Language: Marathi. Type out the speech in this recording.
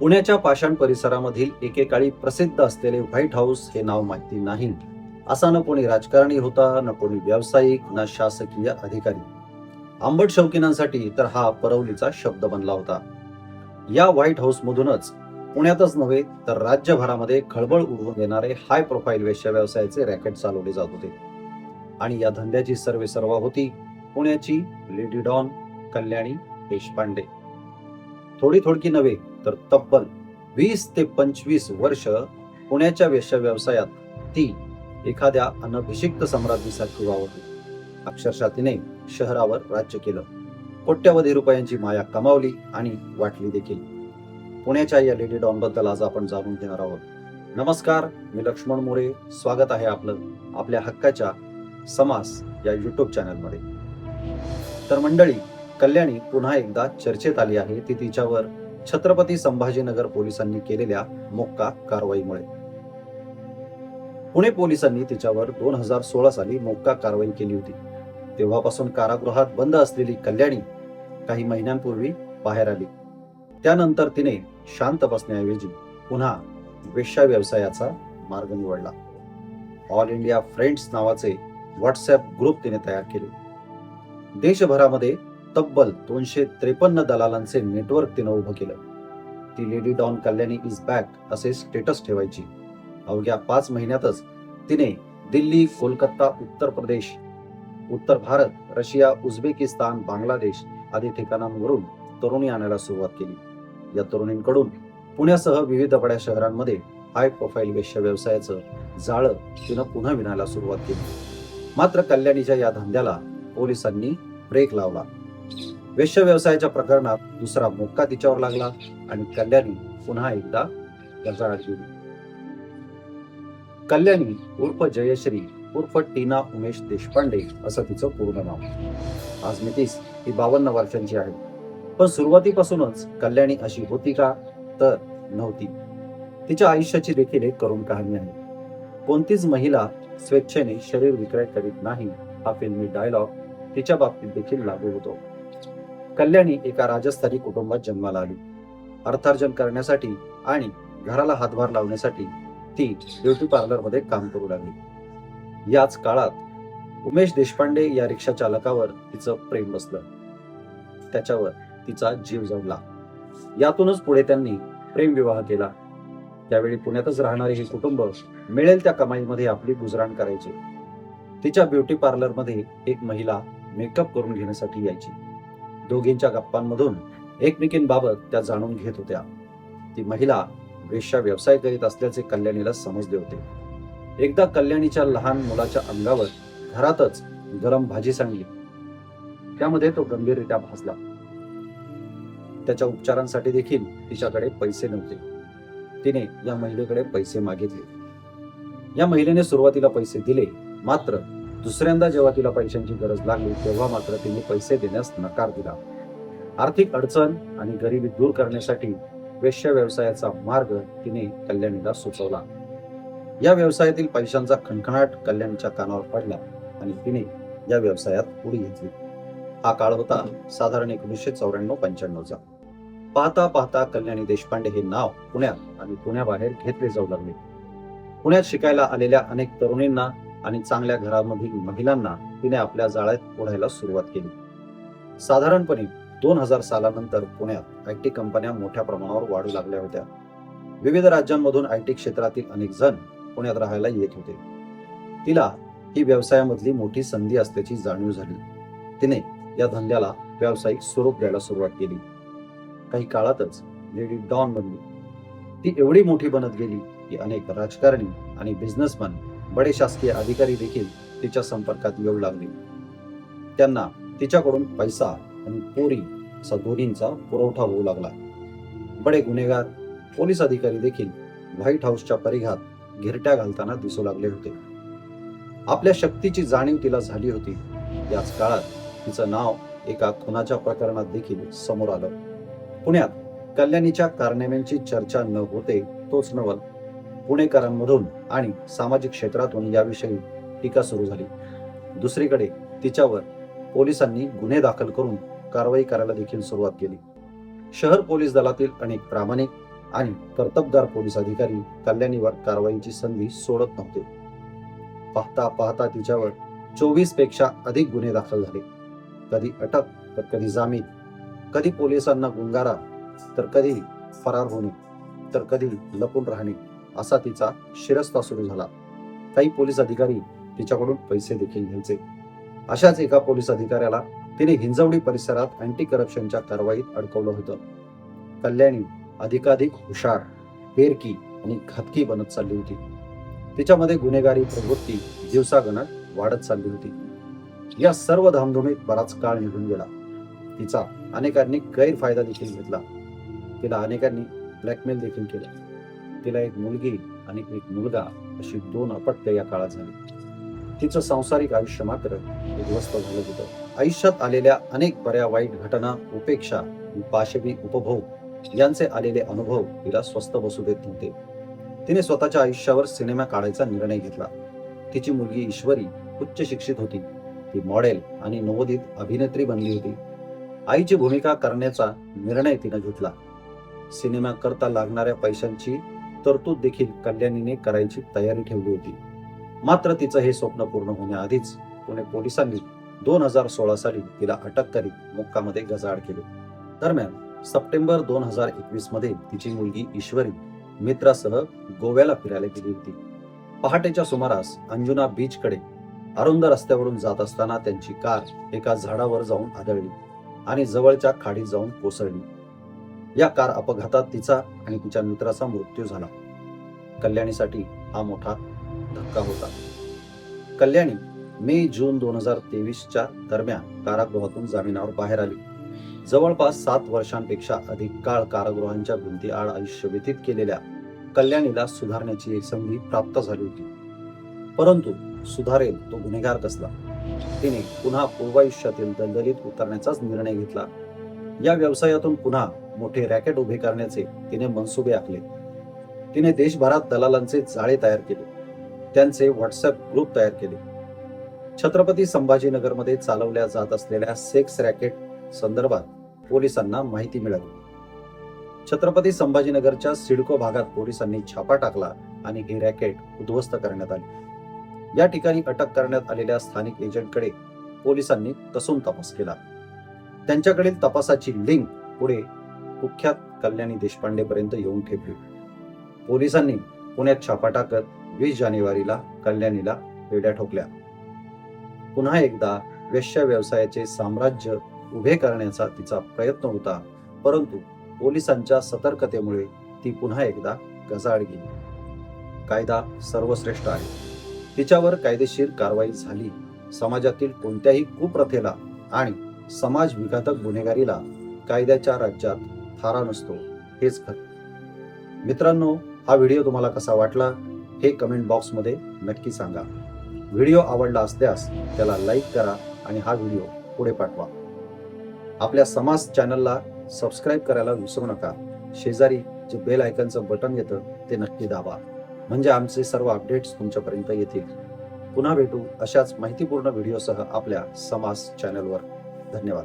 पुण्याच्या पाषाण परिसरामधील एकेकाळी प्रसिद्ध असलेले व्हाईट हाऊस हे नाव माहिती नाही. असा न कोणी राजकारणी होता न कोणी व्यावसायिक ना शासकीय अधिकारी. आंबट शौकीनांसाठी तर हा परवलीचा शब्द बनला होता. या व्हाईट हाऊस मधूनच पुण्यातच नव्हे तर राज्यभरामध्ये खळबळ उडवून देणारे हाय प्रोफाईल वेश्या व्यवसायाचे रॅकेट चालवले जात होते. आणि या धंद्याची सर्वे सर्व होती पुण्याची लेडी डॉन कल्याणी देशपांडे. थोडी थोडकी नव्हे तर तब्बल वीस ते पंचवीस वर्ष पुण्याच्या वेश्या व्यवसायात ती एखाद्या अनभिषिक्त सम्राज्ञीसारखी वावरली. अक्षरशः तिने शहरावर राज्य केलं. कोट्यवधी रुपयांची माया कमावली आणि वाटली देखील. पुण्याच्या या लेडी डॉनबद्दल आज आपण जाणून घेणार आहोत. नमस्कार मी लक्ष्मण मोरे. स्वागत आहे आपलं आपल्या हक्काच्या समास या युट्यूब चॅनलमध्ये तर मंडळी कल्याणी पुन्हा एकदा चर्चेत आली आहे. ती तिच्यावर छत्रपती संभाजीनगर पोलिसांनी केलेल्या मोक्का कारवाईमुळे. पुणे पोलिसांनी तिच्यावर दोन हजार सोळा साली मोक्का कारवाई केली होती. तेव्हापासून कारागृहात बंद असलेली कल्याणी काही महिन्यांपूर्वी बाहेर आली. त्यानंतर तिने शांत बसण्याऐवजी पुन्हा वेश्या व्यवसायाचा मार्ग निवडला. ऑल इंडिया फ्रेंड्स नावाचे व्हॉट्सअप ग्रुप तिने तयार केले. देशभरामध्ये तब्बल दोनशे त्रेपन्न दलालांचे नेटवर्क तिनं उभं केलं. ती lady don Kalyani is back असे स्टेटस ठेवायची. अवघ्या पाच महिन्यातच तिने दिल्ली कोलकाता उत्तर प्रदेश उत्तर भारत रशिया उझबेकिस्तान बांगलादेश आदी ठिकाणांवरून तरुणी आणायला सुरुवात केली. या तरुणींकडून पुण्यासह विविध बड्या शहरांमध्ये हाय प्रोफाईल वेश्या व्यवसायाचं जाळं तिनं पुन्हा विणायला सुरुवात केली. मात्र कल्याणीच्या या धंद्याला पोलिसांनी ब्रेक लावला. वेश्य व्यवसायाच्या प्रकरणात दुसरा मोक्का तिच्यावर लागला आणि कल्याणी पुन्हा एकदा गजाळात गेली कल्याणी उर्फ जयश्री उर्फ टीना उमेश देशपांडे असं तिचं पूर्ण नाव. आज मितीस ही बावन्न वर्षांची आहे. पण सुरुवातीपासूनच कल्याणी अशी होती का? तर नव्हती. तिच्या आयुष्याची देखील एक करुण कहाणी आहे. कोणतीच महिला स्वेच्छेने शरीर विक्रय करीत नाही हा फिल्मी डायलॉग तिच्या बाबतीत देखील लागू होतो. कल्याणी एका राजस्थानी कुटुंबात जन्माला आली. अर्थार्जन करण्यासाठी आणि घराला हातभार लावण्यासाठी ती ब्युटी पार्लरमध्ये काम करू लागली. याच काळात उमेश देशपांडे या रिक्षा चालकावर तिचं प्रेम बसलं. त्याच्यावर तिचा जीव जडला यातूनच पुढे त्यांनी प्रेम विवाह केला. त्यावेळी पुण्यातच राहणारे हे कुटुंब मिळेल त्या कमाईमध्ये आपली गुजराण करायचे. तिच्या ब्युटी पार्लरमध्ये एक महिला मेकअप करून घेण्यासाठी यायची. दोघींच्या गप्पांमधून एकमेकींबाबत त्या जाणून घेत होत्या. ती महिला वेश्या व्यवसाय करीत असल्याचे कल्याणीला समजले होते. एकदा कल्याणीच्या लहान मुलाच्या अंगावर घरातच गरम भाजी सांडली. त्यामध्ये तो गंभीररित्या भासला त्याच्या उपचारांसाठी देखील तिच्याकडे पैसे नव्हते. तिने या महिलेकडे पैसे मागितले. या महिलेने सुरुवातीला पैसे दिले मात्र दुसऱ्यांदा जेव्हा तिला पैशांची गरज लागली तेव्हा मात्र तिने पैसे देण्यास नकार दिला. आर्थिक अडचण आणि गरिबी दूर करण्यासाठी वेश्या व्यवसायाचा मार्ग तिने कल्याणीला सुचवला. या व्यवसायातील पैशांचा खणखणाट कल्याणीच्या कानावर पडला आणि तिने या व्यवसायात उडी घेतली. हा काळ होता साधारण एकोणीसशे चौऱ्याण्णव पंच्याण्णवचा पाहता पाहता कल्याणी देशपांडे हे नाव पुण्यात आणि पुण्याबाहेर घेतले जाऊ लागले. पुण्यात शिकायला आलेल्या अनेक तरुणींना आणि चांगल्या घरामधील महिलांना तिने आपल्या जाळ्यात ओढायला सुरुवात केली. साधारणपणे दोन हजार सालानंतर पुण्यात आय टी कंपन्या मोठ्या प्रमाणावर वाढू लागल्या होत्या. विविध राज्यांमधून आय टी क्षेत्रातील अनेक जण पुण्यात राहायला येत होते. तिला ही व्यवसायामधली मोठी संधी असल्याची जाणीव झाली. तिने या धंद्याला व्यावसायिक स्वरूप द्यायला सुरुवात केली. काही काळातच लेडी डॉन बनली. ती एवढी मोठी बनत गेली की अनेक राजकारणी आणि बिझनेसमॅन बडे शासकीय अधिकारी देखील तिच्या संपर्कात येऊ लागले. त्यांना तिच्याकडून पैसा आणि पोरी असा दोन्हींचा पुरवठा होऊ लागला. बडे गुन्हेगार पोलीस अधिकारी देखील व्हाईट हाऊसच्या परिघात घिरट्या घालताना दिसू लागले होते. आपल्या शक्तीची जाणीव तिला झाली होती. याच काळात तिचं नाव एका खुनाच्या प्रकरणात देखील समोर आलं. पुण्यात कल्याणीच्या कारनाम्यांची चर्चा न होते तोच नवल पुणेकरांमधून आणि सामाजिक क्षेत्रातून याविषयी टीका सुरू झाली. दुसरीकडे तिच्यावर पोलिसांनी गुन्हे दाखल करून कारवाई करायला देखील सुरुवात केली. शहर पोलीस दलातील अनेक प्रामाणिक आणि कर्तबगार पोलीस अधिकारी कल्याणीवर कारवाईची संधी सोडत नव्हते. पाहता पाहता तिच्यावर चोवीसपेक्षा अधिक गुन्हे दाखल झाले. कधी अटक तर कधी जामीन. कधी पोलिसांना गुंगारा तर कधी फरार होणे तर कधी लपून राहणे. असा तिचा शिरस्ता सुरू झाला. काही पोलीस अधिकारी तिच्याकडून पैसे देखील घ्यायचे. अशाच एका पोलीस अधिकाऱ्याला तिने हिंजवडी परिसरात अँटी करप्शनच्या कारवाईत अडकवलं होतं. कल्याणी अधिकाधिक हुशार बेरकी आणि घातकी बनत चालली होती. तिच्यामध्ये गुन्हेगारी प्रवृत्ती दिवसागणक वाढत चालली होती. या सर्व धामधुमीत बराच काळ निघून गेला. तिचा अनेकांनी गैरफायदा देखील घेतला. तिला अनेकांनी ब्लॅकमेल देखील केला. तिला एक मुलगी आणि एक मुलगा अशी दोन अपत्य या काळात झाली. तिचं संसारिक आयुष्य मात्र उद्ध्वस्त झालं होतं. आयुष्यात आलेल्या अनेक बऱ्या वाईट घटना उपेक्षा पाशवी उपभोग यांचे आलेले अनुभव तिला स्वस्थ बसू देत नव्हते. तिने स्वतःच्या आयुष्यावर सिनेमा काढायचा निर्णय घेतला. तिची मुलगी ईश्वरी उच्च शिक्षित होती. ती मॉडेल आणि नवोदित अभिनेत्री बनली होती. आईची भूमिका करण्याचा निर्णय तिने घेतला. सिनेमा करता लागणाऱ्या पैशांची तरतूद देखील कल्याणीने करायची तयारी ठेवली होती. मात्र तिचं हे स्वप्न पूर्ण होण्याआधीच पुणे पोलिसांनी दोन हजार सोळा साली तिला अटक करीत मुक्कामध्ये गजाआड केले. दरम्यान सप्टेंबर दोन हजार एकवीसमध्ये तिची मुलगी ईश्वरी मित्रासह गोव्याला फिरायला गेली होती. पहाटेच्या सुमारास अंजुना बीच कडे अरुंद रस्त्यावरून जात असताना त्यांची कार एका झाडावर जाऊन आदळली आणि जवळच्या खाडीत जाऊन कोसळली. या कार अपघातात तिचा आणि तिच्या मित्राचा मृत्यू झाला. कल्याणीसाठी हा मोठा धक्का होता. कल्याणी मे जून दोन हजार तेवीसच्या दरम्यान कारागृहातून जामिनावर बाहेर आली. जवळपास सात वर्षांपेक्षा अधिक काळ कारागृहांच्या भिंती आड आयुष्य व्यतीत केलेल्या कल्याणीला सुधारण्याची एक संधी प्राप्त झाली होती. परंतु सुधारेल तो गुन्हेगार कसला? तिने पुन्हा पूर्वायुष्यातील दलदलीत उतरण्याचाच निर्णय घेतला. या व्यवसायातून पुन्हा मोठे रॅकेट उभे करण्याचे तिने मनसुबे आखले. तिने देशभरात दलालांचे जाळे तयार केले. त्यांचे व्हॉट्सअप ग्रुप तयार केले. छत्रपती संभाजीनगरमध्ये चालवल्या जात असलेल्या सेक्स रॅकेट संदर्भात पोलिसांना माहिती मिळाली. छत्रपती संभाजीनगरच्या सिडको भागात पोलिसांनी छापा टाकला आणि हे रॅकेट उद्ध्वस्त करण्यात आले. या ठिकाणी अटक करण्यात आलेल्या स्थानिक एजंटकडे पोलिसांनी कसून तपास केला. त्यांच्याकडील तपासाची लिंक पुढे कुख्यात कल्याणी देशपांडेपर्यंत येऊन ठेपली. पोलिसांनी पुण्यात छापा टाकत वीस जानेवारीला कल्याणीला वेड्या ठोकल्या. पुन्हा एकदा वेश्या व्यवसायाचे साम्राज्य उभे करण्याचा तिचा प्रयत्न होता परंतु पोलिसांच्या सतर्कतेमुळे ती पुन्हा एकदा गजाआड गेली. कायदा सर्वश्रेष्ठ आहे. तिच्यावर कायदेशीर कारवाई झाली. समाजातील कोणत्याही कुप्रथेला आणि समाज विघातक गुन्हेगारीला कायद्याच्या राज्यात थारा नसतो हेच खरं. मित्रांनो हा व्हिडिओ तुम्हाला कसा वाटला हे कमेंट बॉक्समध्ये नक्की सांगा. व्हिडिओ आवडला असल्यास त्याला लाईक करा आणि हा व्हिडिओ पुढे पाठवा. आपल्या समाज चॅनलला सबस्क्राईब करायला विसरू नका. शेजारी जे बेल आयकनचं बटन येतं ते नक्की दाबा. म्हणजे आमचे सर्व अपडेट्स तुमच्यापर्यंत येतील. पुन्हा भेटू अशाच माहितीपूर्ण व्हिडिओसह आपल्या समाज चॅनलवर धन्यवाद.